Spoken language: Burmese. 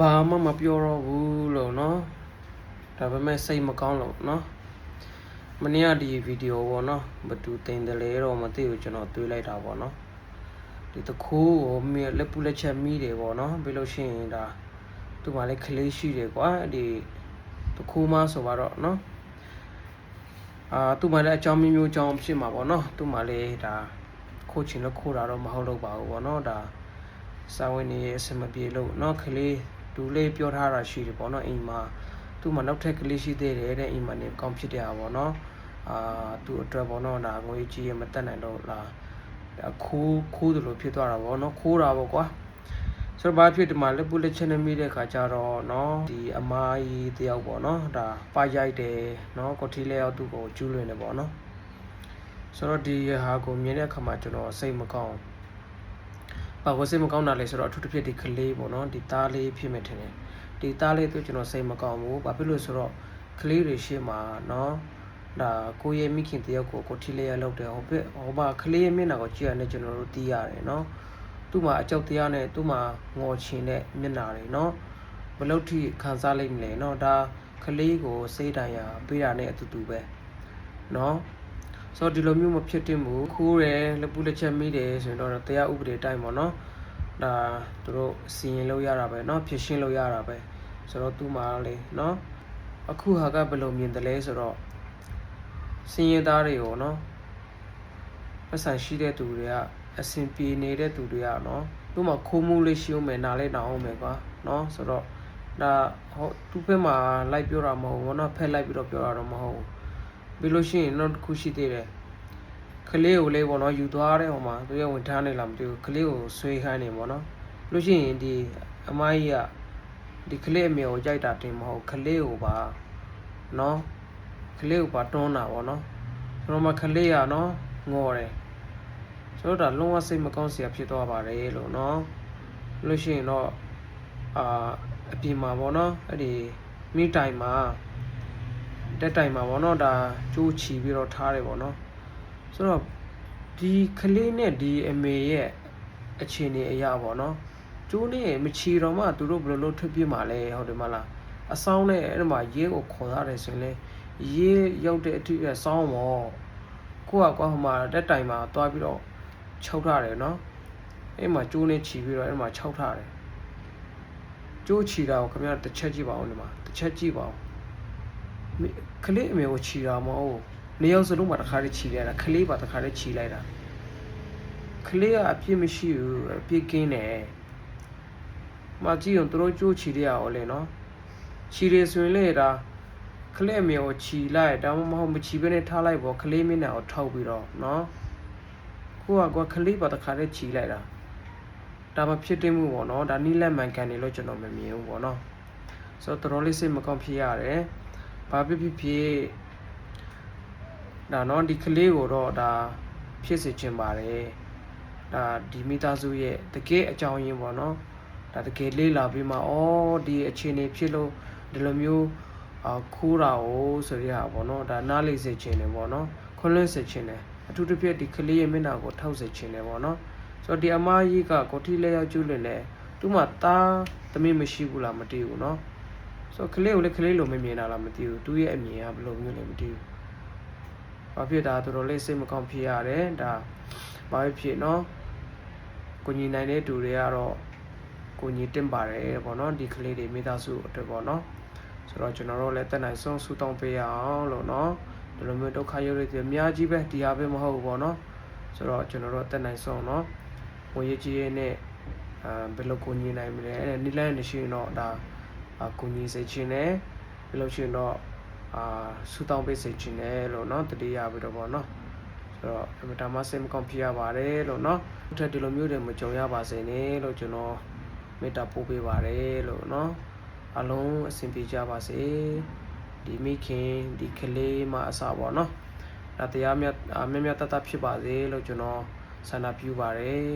ဘာမှမပြောတော့ဘူးလို့နော်ဒါပေမဲ့စိတ်မကောင်းလို့နော်မနေ့ကဒီဗီဒီယိုပေါ့နော်ဘသူတင်တယ်လဲတော့မသိဘူးကျွန်တော်တွေးလိုက်တာပေါ့နော်ဒီတခိုးကိုမြေလက်ပူလက်ချက်မိတယ်ပေါ့နော်ပြီးလို့ရှိရင်ဒါသူမှလည်းခလေးရှိတယ်ကွာဒီတခိုးမဆိုပါတော့နော်အာသူမှလည်းအကြောင်းမျိုးမျိုးအကြောင်းဖြစ်မှာပေါ့နော်သူမှလည်းဒါခိုးချင်လို့ခိုးတာတော့မဟုတ်တော့ပါဘူးပေါ့နော်ဒါစာဝင်နေအစမပြေလို့နော်ခလေး ဒူလေးပြောထားတာရှိတယ်ပေါ့เนาะအိမ်မှာသူ့မှာနောက်ထပ်ကလေးရှိသေးတယ်တဲ့အိမ်မှာနေကောင်းဖြစ်တဲ့ဟာပေါ့เนาะအာသူ့အတွက်ပေါ့เนาะဒါငွေကြီးရမတက်နိုင်တော့လားခိုးခိုးတယ်လို့ဖြစ်သွားတာပေါ့เนาะခိုးတာပေါ့ကွာဆိုတော့ဘာဖြစ်ဒီမှာလက်ပူလက်ချက်နဲ့မိတဲ့ခါကျတော့เนาะဒီအမားကြီးတယောက်ပေါ့เนาะဒါပါရိုက်တယ်เนาะကိုထီလဲရောက်သူ့ကိုကျူးလွင်တယ်ပေါ့เนาะဆိုတော့ဒီဟာကိုမြင်တဲ့အခါမှာကျွန်တော်စိတ်မကောင်း ဘူးဘာကိုစိတ်မကောင်းတာလဲဆိုတော့အထူးသဖြင့်ဒီကလေးပေါ့နော်ဒီသားလေးဖြစ်မယ်ထင်တယ်ဒီသားလေးသူကျွန်တော်စိတ်မကောင်းဘူးဘာဖြစ်လို့ဆိုတော့ကလေးတွေရှေ့မှာနော်ဒါကိုရဲ့မိခင်တယောက်ကိုကိုထီလေးရလောက်တယ်ဟိုဘက်ဟိုမှာကလေးရဲ့မျက်နှာကိုကြည့်ရတဲ့ကျွန်တော်တို့သိရတယ်နော်သူ့မှာအကြောက်တရားနဲ့သူ့မှာငေါ်ချင်တဲ့မျက်နှာတွေနော်ဘယ်လို့ထိခံစားလိုက်မလဲနော်ဒါကလေးကိုစိတ်တိုင်းရပေးတာနဲ့အတူတူပဲနော် ဆိုတော့ဒီလိုမျိုးမဖြစ်တင်ဘူးခိုးတယ်လက်ပူးလက်ချက်မိတယ်ဆိုရင်တော့တရားဥပဒေအတိုင်းပေါ့နော်ဒါသူတို့စီရင်လို့ရတာပဲเนาะဖြစ်ရှင်းလို့ရတာပဲဆိုတော့သူ့မှာလေเนาะအခုဟာကဘယ်လိုမြင်တယ်လဲဆိုတော့စီရင်သားတွေကိုเนาะပတ်စံရှိတဲ့သူတွေကအဆင်ပြေနေတဲ့သူတွေကเนาะသူ့မှာခိုးမှုလေးရှိအောင်မယ်နားလေးနာအောင်မယ်ကွာเนาะဆိုတော့ဒါဟောသူ့ဘက်မှာလိုက်ပြောတာမဟုတ်ဘူးเนาะဖက်လိုက်ပြီးတော့ပြောတာတော့မဟုတ်ဘူး ပြီးလို့ရှိရင်နောက်တစ်ခုရှိသေးတယ်ကလေးကိုလေးပေါ့နော်ယူသွားတဲ့ဟိုမှာသူရဝင်ထားနေလားမသိဘူးကလေးကိုဆွေးခိုင်းနေပေါ့နော်လို့ရှိရင်ဒီအမကြီးကဒီကလေးအမေကိုကြိုက်တာတင်မဟုတ်ကလေးကိုပါနော်ကလေးကိုပါတွန်းတာပေါ့နော်ဆိုတော့မှကလေးကနော်ငေါ်တယ်ဆိုတော့ဒါလုံးဝစိတ်မကောင်းစရာဖြစ်သွားပါတယ်လို့နော်လို့ရှိရင်တော့အာအပြင်မှာပေါ့နော်အဲ့ဒီမိတိုင်မှာ တက်တိုင်မှာပေါ့နော်ဒါကျိုးချီပြီးတော့ထားတယ်ပေါ့နော်ဆိုတော့ဒီကလေးနဲ့ဒီအမေရဲ့အခြေအနေအရာပေါ့နော်ကျိုးနဲ့မချီတော့မှသူတို့ဘယ်လိုလုပ်ထွက်ပြေးမှာလဲဟုတ်တယ်မလားအဆောင်နဲ့အဲ့ဒီမှာရေးကိုခေါ်ရတယ်ဆိုရင်လေရေးရောက်တဲ့အထိအဆောင်ပေါ့ကိုကကွာဟိုမှာတက်တိုင်မှာသွားပြီးတော့ချုပ်ထားတယ်နော်အဲ့မှာကျိုးနဲ့ချီပြီးတော့အဲ့မှာချုပ်ထားတယ်ကျိုးချီတာကိုခင်ဗျားတစ်ချက်ကြည့်ပါဦးဒီမှာတစ်ချက်ကြည့်ပါဦး ကလေးအမေကိုခြီတာမဟုတ်နေရောက်စလုံးမှာတခါတည်းခြီလိုက်တာကလေးပါတခါတည်းခြီလိုက်တာကလေးကအပြစ်မရှိဘူးအပြစ်ကင်းတယ်မကြည့်ရင်သူတို့ကြိုးခြီရအောင်လေနော်ခြီရဆိုရင်လေဒါကလေးအမေကိုခြီလိုက်ဒါမှမဟုတ်မခြီဘဲနဲ့ထားလိုက်ပေါ့ကလေးမင်းနဲ့ကိုထောက်ပြီးတော့နော်ကိုကကွာကလေးပါတခါတည်းခြီလိုက်တာဒါမှဖြစ်တင်မှုပေါ့နော်ဒါနီးလက်မှန်ကန်နေလို့ကျွန်တော်မမြင်ဘူးပေါ့နော်ဆိုတော့တော်တော်လေးစိတ်မကောင်းဖြစ်ရတယ် ဘာဖြစ်ဖြစ်ဖြစ်ဒါเนาะဒီကလေးကိုတော့ဒါဖြစ်စေချင်ပါတယ်ဒါဒီမိသားစုရဲ့တကယ်အကြောင်းရင်းပေါ့เนาะဒါတကယ်လေးလာပြီးမှဩဒီအခြေအနေဖြစ်လို့ဒီလိုမျိုးအာခိုးတာ哦ဆိုရပါဘောเนาะဒါနားလေးစေချင်တယ်ပေါ့เนาะခွန်းလွှင့်စေချင်တယ်အထူးသဖြင့်ဒီကလေးရဲ့မျက်နှာကိုထောက်စေချင်တယ်ပေါ့เนาะဆိုတော့ဒီအမကြီးကကိုထီလေးရောက်ကျူးလွင်တယ်သူ့မှာသားသမီးမရှိဘူးလားမသိဘူးเนาะ ဆိုတော့ကလေးကိုလည်းကလေးလိုမမြင်တာလားမသိဘူးသူရဲ့အမြင်ကဘယ်လိုမျိုးလဲမသိဘူးဘာဖြစ်တာတော်တော်လေးစိတ်မကောင်းဖြစ်ရတယ်ဒါဘာဖြစ်ဖြစ်နော်ကိုညီနိုင်တဲ့တူတွေကတော့ကိုညီတင်ပါတယ်ပေါ့နော်ဒီကလေးတွေမိသားစုအတွက်ပေါ့နော်ဆိုတော့ကျွန်တော်တို့လည်းတက်နိုင်ဆုံးဆူတောင်းပေးရအောင်လို့နော်ဒီလိုမျိုးဒုက္ခရောက်တွေအများကြီးပဲဒီဟာပဲမဟုတ်ဘူးပေါ့နော်ဆိုတော့ကျွန်တော်တို့တက်နိုင်ဆုံးနော်ဝင်ရကြီးရဲ့နဲ့အာဘယ်လိုကိုညီနိုင်မလဲအဲ့ဒါနိလန်းနေရှိရင်တော့ဒါအ ကူညီစေချင်တယ်ပြီးလို့ရှိရင်တော့အာဆူတောင်းပေးစေချင်တယ်လို့เนาะတတိယပြီးတော့ပေါ့เนาะဆိုတော့အမတမစိတ်မကောင်းဖြစ်ရပါတယ်လို့เนาะထက်ဒီလိုမျိုးတွေမကြုံရပါစေနဲ့လို့ကျွန်တော်မေတ္တာပို့ပေးပါတယ်လို့เนาะအလုံးအဆင်ပြေကြပါစေဒီမိခင်ဒီကလေးမအစားပေါ့เนาะဒါတရားမြတ်မြတ်မြတ်တတ်တတ်ဖြစ်ပါစေလို့ကျွန်တော်ဆန္ဒပြုပါတယ်